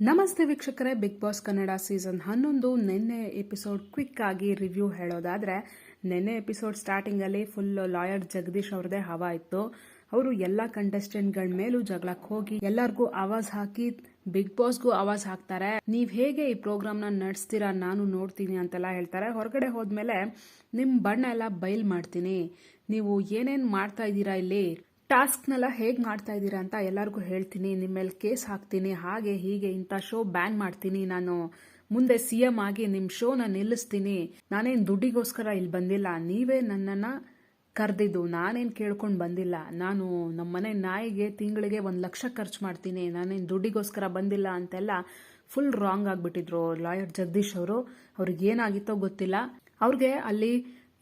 ನಮಸ್ತೆ ವೀಕ್ಷಕರೇ big boss Kannada season ಹನ್ನೊಂದು. ನಿನ್ನೆ ಎಪಿಸೋಡ್ ಕ್ವಿಕ್ ಆಗಿ ರಿವ್ಯೂ ಹೇಳೋದಾದ್ರೆ, ನಿನ್ನೆ ಎಪಿಸೋಡ್ ಸ್ಟಾರ್ಟಿಂಗಲ್ಲಿ ಫುಲ್ ಲಾಯರ್ ಜಗದೀಶ್ ಅವ್ರದೇ ಹವಾ ಇತ್ತು. ಅವರು ಎಲ್ಲ ಕಂಟೆಸ್ಟೆಂಟ್ಗಳ ಮೇಲೂ ಜಗಳಕ್ಕೆ ಹೋಗಿ ಎಲ್ಲರಿಗೂ ಆವಾಜ್ ಹಾಕಿ ಬಿಗ್ ಬಾಸ್ಗೂ ಆವಾಜ್ ಹಾಕ್ತಾರೆ. ನೀವ್ ಹೇಗೆ ಈ ಪ್ರೋಗ್ರಾಮ್ನ ನಡೆಸ್ತೀರಾ ನಾನು ನೋಡ್ತೀನಿ ಅಂತೆಲ್ಲ ಹೇಳ್ತಾರೆ. ಹೊರಗಡೆ ಹೋದ್ಮೇಲೆ ನಿಮ್ ಬಣ್ಣ ಎಲ್ಲ ಬೈಲ್ ಮಾಡ್ತೀನಿ. ನೀವು ಏನೇನ್ ಮಾಡ್ತಾ ಇದ್ದೀರಾ ಇಲ್ಲಿ? ಟಾಸ್ಕ್ನೆಲ್ಲ ಹೇಗೆ ಮಾಡ್ತಾ ಇದ್ದೀರಾ ಅಂತ ಎಲ್ಲರಿಗೂ ಹೇಳ್ತೀನಿ ನಿಮ್ಮ ಮೇಲೆ ಕೇಸ್ ಹಾಕ್ತೀನಿ, ಹಾಗೆ ಹೀಗೆ ಇಂಥ ಶೋ ಬ್ಯಾನ್ ಮಾಡ್ತೀನಿ. ನಾನು ಮುಂದೆ ಸಿ ಎಂ ಆಗಿ ನಿಮ್ಮ ಶೋನ ನಿಲ್ಲಿಸ್ತೀನಿ. ನಾನೇನು ದುಡ್ಡಿಗೋಸ್ಕರ ಇಲ್ಲಿ ಬಂದಿಲ್ಲ. ನೀವೇ ನನ್ನನ್ನು ಕರೆದಿದ್ದು, ನಾನೇನು ಕೇಳ್ಕೊಂಡು ಬಂದಿಲ್ಲ. ನಾನು ನಮ್ಮ ಮನೆ ನಾಯಿಗೆ ತಿಂಗಳಿಗೆ ಒಂದು ಲಕ್ಷ ಖರ್ಚು ಮಾಡ್ತೀನಿ. ನಾನೇನು ದುಡ್ಡಿಗೋಸ್ಕರ ಬಂದಿಲ್ಲ ಅಂತೆಲ್ಲ ಫುಲ್ ರಾಂಗ್ ಆಗಿಬಿಟ್ಟಿದ್ರು ಲಾಯರ್ ಜಗದೀಶ್ ಅವರು. ಅವ್ರಿಗೆ ಏನಾಗಿತ್ತೋ ಗೊತ್ತಿಲ್ಲ. ಅವ್ರಿಗೆ ಅಲ್ಲಿ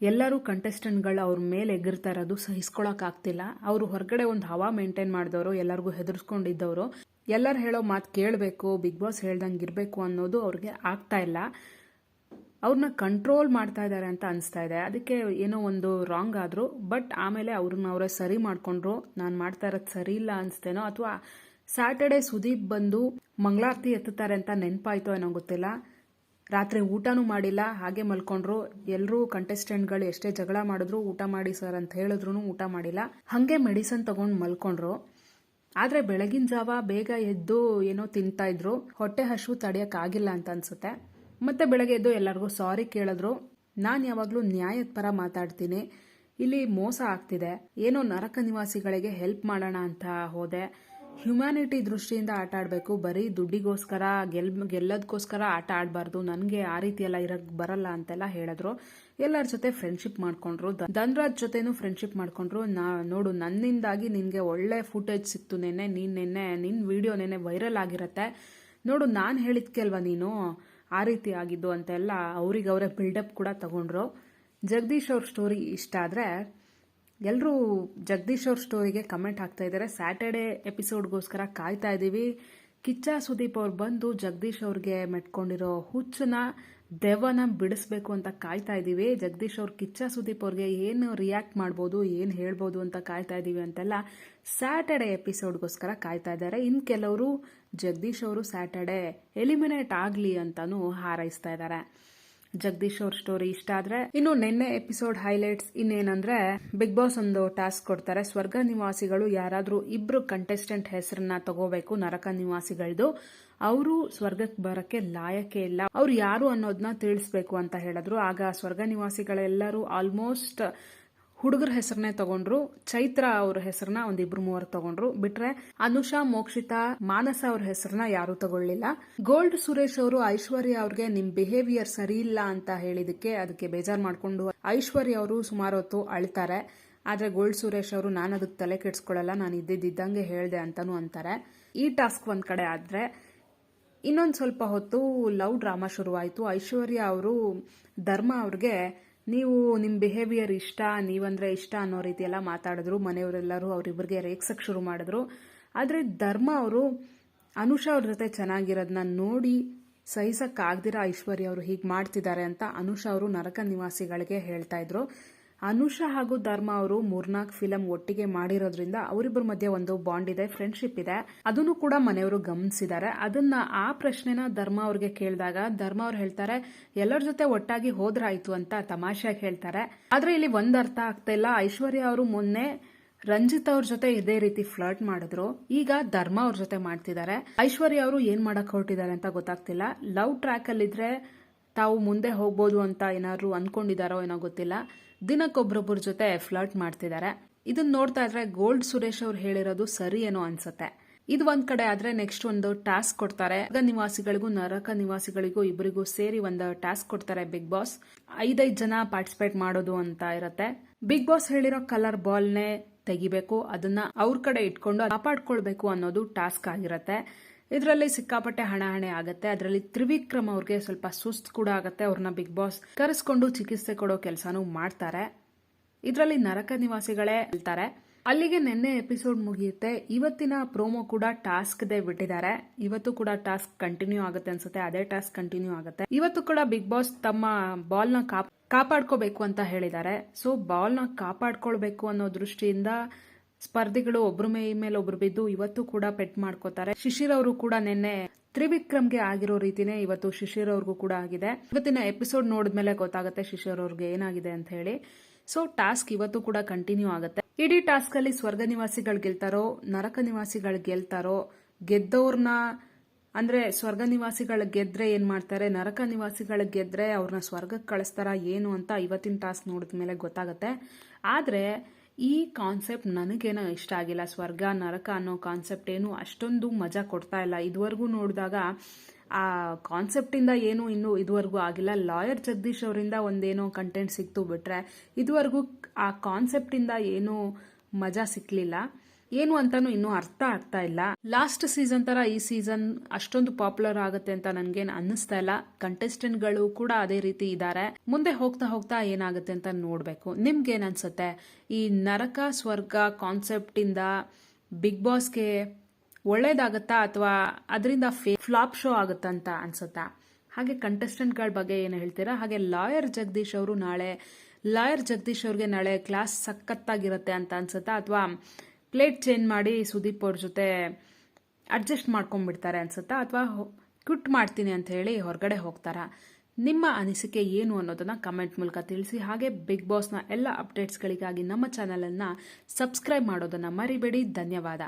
ಎಲ್ಲರೂ ಕಂಟೆಸ್ಟೆಂಟ್ಗಳು ಅವ್ರ ಮೇಲೆ ಎಗಿರ್ತಾ ಇರೋದು ಸಹಿಸ್ಕೊಳಕ್ ಆಗ್ತಿಲ್ಲ ಅವರು ಹೊರಗಡೆ ಒಂದು ಹವಾ ಮೇಂಟೈನ್ ಮಾಡಿದವರು, ಎಲ್ಲರಿಗೂ ಹೆದರ್ಸ್ಕೊಂಡಿದ್ದವರು, ಎಲ್ಲರೂ ಹೇಳೋ ಮಾತು ಕೇಳಬೇಕು, ಬಿಗ್ ಬಾಸ್ ಹೇಳ್ದಂಗೆ ಇರಬೇಕು ಅನ್ನೋದು ಅವ್ರಿಗೆ ಆಗ್ತಾ ಇಲ್ಲ. ಅವ್ರನ್ನ ಕಂಟ್ರೋಲ್ ಮಾಡ್ತಾ ಇದ್ದಾರೆ ಅಂತ ಅನಿಸ್ತಾ ಇದೆ. ಅದಕ್ಕೆ ಏನೋ ಒಂದು ರಾಂಗ್ ಆದರೂ ಬಟ್ ಆಮೇಲೆ ಅವ್ರನ್ನ ಅವರೇ ಸರಿ ಮಾಡಿಕೊಂಡ್ರು. ನಾನು ಮಾಡ್ತಾ ಇರೋದು ಸರಿ ಇಲ್ಲ ಅನಿಸ್ತೇನೋ, ಅಥವಾ ಸ್ಯಾಟರ್ಡೆ ಸುದೀಪ್ ಬಂದು ಮಂಗಳಾರತಿ ಎತ್ತುತ್ತಾರೆ ಅಂತ ನೆನಪಾಯ್ತೋ ಏನೋ ಗೊತ್ತಿಲ್ಲ. ರಾತ್ರಿ ಊಟನೂ ಮಾಡಿಲ್ಲ, ಹಾಗೆ ಮಲ್ಕೊಂಡ್ರು. ಎಲ್ಲರೂ ಕಂಟೆಸ್ಟೆಂಟ್ಗಳು ಎಷ್ಟೇ ಜಗಳ ಮಾಡಿದ್ರು ಊಟ ಮಾಡಿ ಸರ್ ಅಂತ ಹೇಳಿದ್ರು ಊಟ ಮಾಡಿಲ್ಲ. ಹಾಗೆ ಮೆಡಿಸನ್ ತಗೊಂಡು ಮಲ್ಕೊಂಡ್ರು. ಆದರೆ ಬೆಳಗಿನ ಜಾವ ಬೇಗ ಎದ್ದು ಏನೋ ತಿಂತಾ ಇದ್ರು. ಹೊಟ್ಟೆ ಹಶು ತಡೆಯೋಕ್ಕಾಗಿಲ್ಲ ಅಂತ ಅನ್ಸುತ್ತೆ. ಮತ್ತೆ ಬೆಳಗ್ಗೆ ಎದ್ದು ಎಲ್ಲರಿಗೂ ಸಾರಿ ಕೇಳಿದ್ರು. ನಾನು ಯಾವಾಗಲೂ ನ್ಯಾಯದ ಪರ ಮಾತಾಡ್ತೀನಿ. ಇಲ್ಲಿ ಮೋಸ ಆಗ್ತಿದೆ. ಏನೋ ನರಕ ನಿವಾಸಿಗಳಿಗೆ ಹೆಲ್ಪ್ ಮಾಡೋಣ ಅಂತ ಹೋದೆ. ಹ್ಯುಮ್ಯಾನಿಟಿ ದೃಷ್ಟಿಯಿಂದ ಆಟ ಆಡಬೇಕು. ಬರೀ ದುಡ್ಡಿಗೋಸ್ಕರ, ಗೆಲ್ ಗೆಲ್ಲೋದಕ್ಕೋಸ್ಕರ ಆಟ ಆಡಬಾರ್ದು. ನನಗೆ ಆ ರೀತಿ ಎಲ್ಲ ಇರಕ್ ಬರಲ್ಲ ಅಂತೆಲ್ಲ ಹೇಳಿದ್ರು. ಎಲ್ಲರ ಜೊತೆ ಫ್ರೆಂಡ್ಶಿಪ್ ಮಾಡ್ಕೊಂಡ್ರು. ಧನ್ರಾಜ್ ಜೊತೆನೂ ಫ್ರೆಂಡ್ಶಿಪ್ ಮಾಡ್ಕೊಂಡ್ರು. ನಾ, ನೋಡು, ನನ್ನಿಂದಾಗಿ ನಿನಗೆ ಒಳ್ಳೆ ಫುಟೇಜ್ ಸಿಕ್ತು ನೆನ್ನೆ, ನೀನು ನೆನ್ನೆ ನಿನ್ನ ವಿಡಿಯೋ ನೆನ್ನೆ ವೈರಲ್ ಆಗಿರತ್ತೆ. ನೋಡು, ನಾನು ಹೇಳಿದ್ಕೆ ಅಲ್ವಾ ನೀನು, ಆ ರೀತಿ ಆಗಿದ್ದು ಅಂತೆಲ್ಲ ಅವ್ರಿಗೆ ಅವರೇ ಬಿಲ್ಡಪ್ ಕೂಡ ತಗೊಂಡ್ರು. ಜಗದೀಶ್ ಅವ್ರ ಸ್ಟೋರಿ ಇಷ್ಟ ಆದ್ರೆ ಎಲ್ಲರೂ ಜಗದೀಶ್ ಅವ್ರ ಸ್ಟೋರಿಗೆ ಕಮೆಂಟ್ ಹಾಕ್ತಾ ಇದ್ದಾರೆ. ಸ್ಯಾಟರ್ಡೆ ಎಪಿಸೋಡ್ಗೋಸ್ಕರ ಕಾಯ್ತಾ ಇದ್ದೀವಿ ಕಿಚ್ಚ ಸುದೀಪ್ ಅವ್ರು ಬಂದು ಜಗದೀಶ್ ಅವ್ರಿಗೆ ಮೆಟ್ಕೊಂಡಿರೋ ಹುಚ್ಚನ ದೆವ್ವನ ಬಿಡಿಸ್ಬೇಕು ಅಂತ ಕಾಯ್ತಾ ಇದ್ದೀವಿ ಜಗದೀಶ್ ಅವ್ರು, ಕಿಚ್ಚ ಸುದೀಪ್ ಅವ್ರಿಗೆ ಏನು ರಿಯಾಕ್ಟ್ ಮಾಡ್ಬೋದು, ಏನು ಹೇಳ್ಬೋದು ಅಂತ ಕಾಯ್ತಾ ಇದ್ದೀವಿ ಅಂತೆಲ್ಲ ಸ್ಯಾಟರ್ಡೆ ಎಪಿಸೋಡ್ಗೋಸ್ಕರ ಕಾಯ್ತಾ ಇದ್ದಾರೆ. ಇನ್ನು ಕೆಲವರು ಜಗದೀಶ್ ಅವರು ಸ್ಯಾಟರ್ಡೆ ಎಲಿಮಿನೇಟ್ ಆಗಲಿ ಅಂತಲೂ ಹಾರೈಸ್ತಾ ಇದ್ದಾರೆ. ಜಗದೀಶ್ ಅವ್ರ ಸ್ಟೋರಿ ಇಷ್ಟ ಆದ್ರೆ, ಇನ್ನು ನಿನ್ನೆ ಎಪಿಸೋಡ್ ಹೈಲೈಟ್ಸ್ ಇನ್ನೇನಂದ್ರೆ ಬಿಗ್ ಬಾಸ್ ಒಂದು ಟಾಸ್ಕ್ ಕೊಡ್ತಾರೆ. ಸ್ವರ್ಗ ನಿವಾಸಿಗಳು ಯಾರಾದ್ರೂ ಇಬ್ರು ಕಂಟೆಸ್ಟೆಂಟ್ ಹೆಸರನ್ನ ತಗೋಬೇಕು ನರಕ ನಿವಾಸಿಗಳದು. ಅವರು ಸ್ವರ್ಗಕ್ಕೆ ಬರಕ್ಕೆ ಲಾಯಕ್ಕೆ ಇಲ್ಲ. ಅವ್ರು ಯಾರು ಅನ್ನೋದನ್ನ ತಿಳಿಸ್ಬೇಕು ಅಂತ ಹೇಳಿದ್ರು. ಆಗ ಸ್ವರ್ಗ ನಿವಾಸಿಗಳೆಲ್ಲರೂ ಆಲ್ಮೋಸ್ಟ್ ಹುಡುಗರ ಹೆಸರನ್ನೇ ತಗೊಂಡ್ರು, ಚೈತ್ರ ಅವ್ರ ಹೆಸರನ್ನ ಒಂದಿಬ್ರು ಮೂವರು ತಗೊಂಡ್ರು. ಬಿಟ್ರೆ ಅನುಷಾ, ಮೋಕ್ಷಿತಾ, ಮಾನಸ ಅವ್ರ ಹೆಸರನ್ನ ಯಾರು ತಗೊಳ್ಳಿಲ್ಲ. ಗೋಲ್ಡ್ ಸುರೇಶ್ ಅವರು ಐಶ್ವರ್ಯ ಅವ್ರಿಗೆ ನಿಮ್ ಬಿಹೇವಿಯರ್ ಸರಿ ಇಲ್ಲ ಅಂತ ಹೇಳಿದಕ್ಕೆ ಅದಕ್ಕೆ ಬೇಜಾರ್ ಮಾಡ್ಕೊಂಡು ಐಶ್ವರ್ಯ ಅವರು ಸುಮಾರು ಹೊತ್ತು ಅಳ್ತಾರೆ. ಆದ್ರೆ ಗೋಲ್ಡ್ ಸುರೇಶ್ ಅವರು ನಾನು ಅದಕ್ಕೆ ತಲೆ ಕೆಡ್ಸ್ಕೊಳ್ಳಲ್ಲ ನಾನು ಇದ್ದಿದ್ದಂಗೆ ಹೇಳ್ದೆ ಅಂತಾನು ಅಂತಾರೆ. ಈ ಟಾಸ್ಕ್ ಒಂದ್ ಕಡೆ ಆದ್ರೆ ಇನ್ನೊಂದು ಸ್ವಲ್ಪ ಹೊತ್ತು ಲವ್ ಡ್ರಾಮಾ ಶುರುವಾಯಿತು. ಐಶ್ವರ್ಯ ಅವರು ಧರ್ಮ ಅವ್ರಿಗೆ ನೀವು ನಿಮ್ಮ ಬಿಹೇವಿಯರ್ ಇಷ್ಟ, ನೀವಂದರೆ ಇಷ್ಟ ಅನ್ನೋ ರೀತಿ ಎಲ್ಲ ಮಾತಾಡಿದ್ರು, ಮನೆಯವರೆಲ್ಲರೂ ಅವರಿಬ್ಬರಿಗೆ ರೇಕ್ಸಕ್ಕೆ ಶುರು ಮಾಡಿದ್ರು. ಆದರೆ ಧರ್ಮ ಅವರು, ಅನುಷಾ ಅವ್ರ ಜೊತೆ ಚೆನ್ನಾಗಿರೋದನ್ನ ನೋಡಿ ಸಹಿಸಕ್ಕಾಗ್ದಿರ ಐಶ್ವರ್ಯ ಅವರು ಹೀಗೆ ಮಾಡ್ತಿದ್ದಾರೆ ಅಂತ ಅನುಷಾ ಅವರು ನರಕ ನಿವಾಸಿಗಳಿಗೆ ಹೇಳ್ತಾ ಇದ್ರು. ಅನುಷಾ ಹಾಗೂ ಧರ್ಮ ಅವರು ಮೂರ್ನಾಲ್ಕು ಫಿಲಂ ಒಟ್ಟಿಗೆ ಮಾಡಿರೋದ್ರಿಂದ ಅವರಿಬ್ಬರ ಮಧ್ಯೆ ಒಂದು ಬಾಂಡ್ ಇದೆ ಫ್ರೆಂಡ್ಶಿಪ್ ಇದೆ. ಅದನ್ನು ಕೂಡ ಮನೆಯವರು ಗಮನಿಸಿದ್ದಾರೆ. ಅದನ್ನ ಆ ಪ್ರಶ್ನೆನ ಧರ್ಮ ಅವ್ರಿಗೆ ಕೇಳಿದಾಗ ಧರ್ಮ ಅವ್ರು ಹೇಳ್ತಾರೆ, ಎಲ್ಲರ ಜೊತೆ ಒಟ್ಟಾಗಿ ಹೋದ್ರಾಯ್ತು ಅಂತ ತಮಾಷೆಯಾಗಿ ಹೇಳ್ತಾರೆ. ಆದ್ರೆ ಇಲ್ಲಿ ಒಂದ್ ಅರ್ಥ ಆಗ್ತಾ ಇಲ್ಲ. ಐಶ್ವರ್ಯ ಅವರು ಮೊನ್ನೆ ರಂಜಿತ್ ಅವ್ರ ಜೊತೆ ಇದೇ ರೀತಿ ಫ್ಲರ್ಟ್ ಮಾಡಿದ್ರು. ಈಗ ಧರ್ಮ ಅವ್ರ ಜೊತೆ ಮಾಡ್ತಿದ್ದಾರೆ. ಐಶ್ವರ್ಯ ಅವರು ಏನ್ ಮಾಡಕ್ ಹೊರಟಿದ್ದಾರೆ ಅಂತ ಗೊತ್ತಾಗ್ತಿಲ್ಲ. ಲವ್ ಟ್ರ್ಯಾಕ್ ಅಲ್ಲಿದ್ರೆ ತಾವು ಮುಂದೆ ಹೋಗ್ಬೋದು ಅಂತ ಏನಾದ್ರು ಅನ್ಕೊಂಡಿದಾರೋ ಏನೋ ಗೊತ್ತಿಲ್ಲ. ದಿನಕ್ಕೊಬ್ರೊಬ್ಬರ ಜೊತೆ ಫ್ಲರ್ಟ್ ಮಾಡ್ತಿದ್ದಾರೆ ಇದನ್ನ ನೋಡ್ತಾ ಇದ್ರೆ ಗೋಲ್ಡ್ ಸುರೇಶ್ ಅವ್ರು ಹೇಳಿರೋದು ಸರಿ ಏನೋ ಅನ್ಸುತ್ತೆ. ಇದು ಒಂದ್ ಕಡೆ ಆದ್ರೆ ನೆಕ್ಸ್ಟ್ ಒಂದು ಟಾಸ್ಕ್ ಕೊಡ್ತಾರೆ. ನಿವಾಸಿಗಳಿಗೂ, ನರಕ ನಿವಾಸಿಗಳಿಗೂ ಇಬ್ಬರಿಗೂ ಸೇರಿ ಒಂದು ಟಾಸ್ಕ್ ಕೊಡ್ತಾರೆ ಬಿಗ್ ಬಾಸ್ ಐದೈದು ಜನ ಪಾರ್ಟಿಸಿಪೇಟ್ ಮಾಡೋದು ಅಂತ ಇರತ್ತೆ. ಬಿಗ್ ಬಾಸ್ ಹೇಳಿರೋ ಕಲರ್ ಬಾಲ್ನೇ ತೆಗಿಬೇಕು. ಅದನ್ನ ಅವ್ರ ಕಡೆ ಇಟ್ಕೊಂಡು ಕಾಪಾಡ್ಕೊಳ್ಬೇಕು ಅನ್ನೋದು ಟಾಸ್ಕ್ ಆಗಿರತ್ತೆ. ಇದರಲ್ಲಿ ಸಿಕ್ಕಾಪಟ್ಟೆ ಹಣ ಹಣೆ ಆಗುತ್ತೆ. ಅದರಲ್ಲಿ ತ್ರಿವಿಕ್ರಮ್ ಅವ್ರಿಗೆ ಸ್ವಲ್ಪ ಸುಸ್ತು ಕೂಡ ಆಗುತ್ತೆ. ಅವ್ರನ್ನ ಬಿಗ್ ಬಾಸ್ ಕರೆಸ್ಕೊಂಡು ಚಿಕಿತ್ಸೆ ಕೊಡೋ ಕೆಲಸನೂ ಮಾಡ್ತಾರೆ. ಇದರಲ್ಲಿ ನರಕ ನಿವಾಸಿಗಳೇ ಹೇಳ್ತಾರೆ. ಅಲ್ಲಿಗೆ ನಿನ್ನೆ ಎಪಿಸೋಡ್ ಮುಗಿಯುತ್ತೆ. ಇವತ್ತಿನ ಪ್ರೋಮೋ ಕೂಡ ಟಾಸ್ಕ್ ದೇ ಬಿಟ್ಟಿದ್ದಾರೆ. ಇವತ್ತು ಕೂಡ ಟಾಸ್ಕ್ ಕಂಟಿನ್ಯೂ ಆಗುತ್ತೆ ಅನ್ಸುತ್ತೆ. ಅದೇ ಟಾಸ್ಕ್ ಕಂಟಿನ್ಯೂ ಆಗುತ್ತೆ. ಇವತ್ತು ಕೂಡ ಬಿಗ್ ಬಾಸ್ ತಮ್ಮ ಬಾಲ್ನ ಕಾಪಾಡ್ಕೋಬೇಕು ಅಂತ ಹೇಳಿದ್ದಾರೆ. ಸೊ ಬಾಲ್ನ ಕಾಪಾಡ್ಕೊಳ್ಬೇಕು ಅನ್ನೋ ದೃಷ್ಟಿಯಿಂದ ಸ್ಪರ್ಧಿಗಳು ಒಬ್ರು ಮೇ ಮೇಲೆ ಒಬ್ರು ಬಿದ್ದು ಇವತ್ತು ಕೂಡ ಪೆಟ್ ಮಾಡ್ಕೋತಾರೆ. ಶಿಶಿರ್ ಅವರು ಕೂಡ ನಿನ್ನೆ ತ್ರಿವಿಕ್ರಮ್ಗೆ ಆಗಿರೋ ರೀತಿನೇ ಇವತ್ತು ಶಿಶಿರ್ ಅವ್ರಿಗೂ ಕೂಡ ಆಗಿದೆ. ಇವತ್ತಿನ ಎಪಿಸೋಡ್ ನೋಡಿದ್ಮೇಲೆ ಗೊತ್ತಾಗುತ್ತೆ ಶಿಶಿರ್ ಅವ್ರಿಗೆ ಏನಾಗಿದೆ ಅಂತ ಹೇಳಿ. ಸೊ ಟಾಸ್ಕ್ ಇವತ್ತು ಕೂಡ ಕಂಟಿನ್ಯೂ ಆಗುತ್ತೆ. ಇಡೀ ಟಾಸ್ಕ್ ಅಲ್ಲಿ ಸ್ವರ್ಗ ನಿವಾಸಿಗಳು ಗೆಲ್ತಾರೋ, ನರಕ ನಿವಾಸಿಗಳು ಗೆಲ್ತಾರೋ ಗೆದ್ದವ್ರನ್ನ ಅಂದ್ರೆ ಸ್ವರ್ಗ ನಿವಾಸಿಗಳ ಗೆದ್ರೆ ಏನ್ ಮಾಡ್ತಾರೆ, ನರಕ ನಿವಾಸಿಗಳ ಗೆದ್ರೆ ಅವ್ರನ್ನ ಸ್ವರ್ಗಕ್ಕೆ ಕಳಿಸ್ತಾರ, ಏನು ಅಂತ ಇವತ್ತಿನ ಟಾಸ್ಕ್ ನೋಡಿದ ಮೇಲೆ ಗೊತ್ತಾಗುತ್ತೆ. ಆದ್ರೆ ಈ ಕಾನ್ಸೆಪ್ಟ್ ನನಗೇನೋ ಇಷ್ಟ ಆಗಿಲ್ಲ. ಸ್ವರ್ಗ, ನರಕ ಅನ್ನೋ ಕಾನ್ಸೆಪ್ಟ್ ಏನು ಅಷ್ಟೊಂದು ಮಜಾ ಕೊಡ್ತಾ ಇಲ್ಲ. ಇದುವರೆಗೂ ನೋಡಿದಾಗ ಆ ಕಾನ್ಸೆಪ್ಟಿಂದ ಏನು ಇನ್ನೂ ಇದುವರೆಗೂ ಆಗಿಲ್ಲ. ಲಾಯರ್ ಜಗದೀಶ್ ಅವರಿಂದ ಒಂದೇನೋ ಕಂಟೆಂಟ್ ಸಿಕ್ತು ಬಿಟ್ರೆ ಇದುವರೆಗೂ ಆ ಕಾನ್ಸೆಪ್ಟಿಂದ ಏನೂ ಮಜಾ ಸಿಕ್ಲಿಲ್ಲ. ಏನು ಅಂತಾನು ಇನ್ನೂ ಅರ್ಥ ಆಗ್ತಾ ಇಲ್ಲ. ಲಾಸ್ಟ್ ಸೀಸನ್ ತರ ಈ ಸೀಸನ್ ಅಷ್ಟೊಂದು ಪಾಪ್ಯುಲರ್ ಆಗುತ್ತೆ ಅಂತ ನನ್ಗೇನು ಅನ್ನಿಸ್ತಾ ಇಲ್ಲ. ಕಂಟೆಸ್ಟೆಂಟ್ಗಳು ಕೂಡ ಅದೇ ರೀತಿ ಇದ್ದಾರೆ ಮುಂದೆ ಹೋಗ್ತಾ ಹೋಗ್ತಾ ಏನಾಗುತ್ತೆ ಅಂತ ನೋಡ್ಬೇಕು. ನಿಮ್ಗೇನ್ ಅನ್ಸುತ್ತೆ? ಈ ನರಕ ಸ್ವರ್ಗ ಕಾನ್ಸೆಪ್ಟ್ ಇಂದ ಬಿಗ್ ಬಾಸ್ಗೆ ಒಳ್ಳೇದಾಗತ್ತಾ ಅಥವಾ ಅದರಿಂದ ಫ್ಲಾಪ್ ಶೋ ಆಗುತ್ತಂತ ಅನ್ಸುತ್ತಾ? ಹಾಗೆ ಕಂಟೆಸ್ಟೆಂಟ್ಗಳ ಬಗ್ಗೆ ಏನು ಹೇಳ್ತೀರಾ? ಹಾಗೆ ಲಾಯರ್ ಜಗದೀಶ್ ಅವರು ನಾಳೆ ಲಾಯರ್ ಜಗದೀಶ್ ಅವ್ರಿಗೆ ನಾಳೆ ಕ್ಲಾಸ್ ಸಖತ್ತಾಗಿರುತ್ತೆ ಅಂತ ಅನ್ಸುತ್ತಾ? ಅಥವಾ ಪ್ಲೇಟ್ ಚೇಂಜ್ ಮಾಡಿ ಸುದೀಪ್ ಅವ್ರ ಜೊತೆ ಅಡ್ಜಸ್ಟ್ ಮಾಡ್ಕೊಂಡ್ಬಿಡ್ತಾರೆ ಅನ್ಸುತ್ತಾ? ಅಥವಾ ಕ್ವಿಟ್ ಮಾಡ್ತೀನಿ ಅಂತ ಹೇಳಿ ಹೊರಗಡೆ ಹೋಗ್ತಾರಾ? ನಿಮ್ಮ ಅನಿಸಿಕೆ ಏನು ಅನ್ನೋದನ್ನ ಕಮೆಂಟ್ ಮೂಲಕ ತಿಳಿಸಿ. ಹಾಗೆ ಬಿಗ್ ಬಾಸ್ನ ಎಲ್ಲ ಅಪ್ಡೇಟ್ಸ್ಗಳಿಗಾಗಿ ನಮ್ಮ ಚಾನಲನ್ನು ಸಬ್ಸ್ಕ್ರೈಬ್ ಮಾಡೋದನ್ನು ಮರಿಬೇಡಿ. ಧನ್ಯವಾದ.